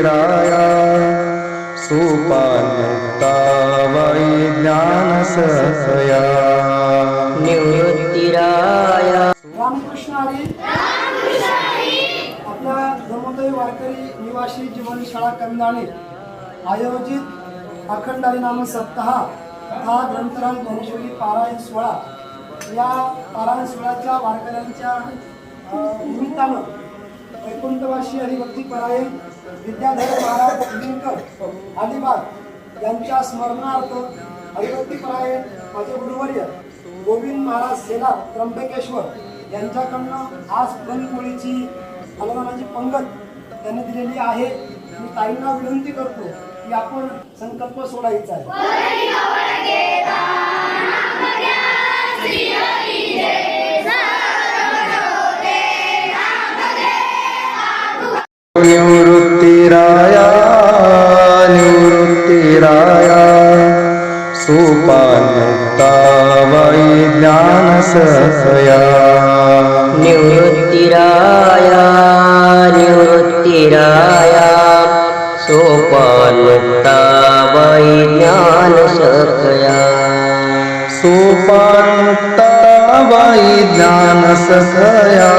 फिराया सोपानुक्तावै ज्ञानसया निवृत्तिराया। रामकृष्ण आपल्या धर्मोदय वारकरी निवासी जीवन शाळा आयोजित अखंड नाम सप्ताह हा ग्रंथराम ज्ञानेश्वरी पारायण सोहळा या पारायण सोहळ्याच्या वारकऱ्यांच्या निमित्तानं महर्षी हरिभक्ती परायण विद्याधर महाराज लिंकर अलिबाग यांच्या स्मरणार्थ हरिभक्ती परायण माझे गुरुवर्य गोविंद महाराज सेला त्र्यंबकेश्वर यांच्याकडनं आज पुरणपोळीची हलवणाची पंगत त्यांनी दिलेली आहे. मी ताईंना विनंती करतो की आपण संकल्प सोडायचा आहे. निवृत्तिराया निवृत्तिराया सोपानमुक्ता वै ज्ञानसखया निवृत्तिराया निवृत्तिराया सोपानमुक्ता वैज्ञानसखया सोपानमुक्ता वै ज्ञानसखया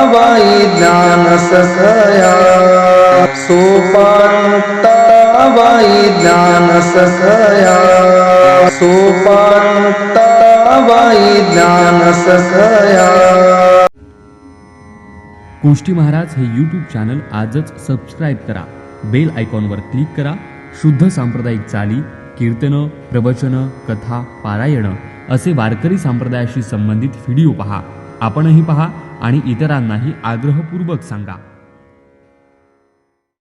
सोपानमुक्ता वै ज्ञानसखया सोपानमुक्ता वै ज्ञानसखया सोपानमुक्ता ज्ञान ससया. गोष्टी महाराज हे यूट्यूब चॅनल आजच सबस्क्राईब करा. बेल आयकॉनवर क्लिक करा. शुद्ध सांप्रदायिक चाली कीर्तनं प्रवचनं कथा पारायणं असे वारकरी संप्रदायाशी संबंधित व्हिडिओ पहा. आपणही पहा. आणि इतरांनाही आग्रहपूर्वक सांगा.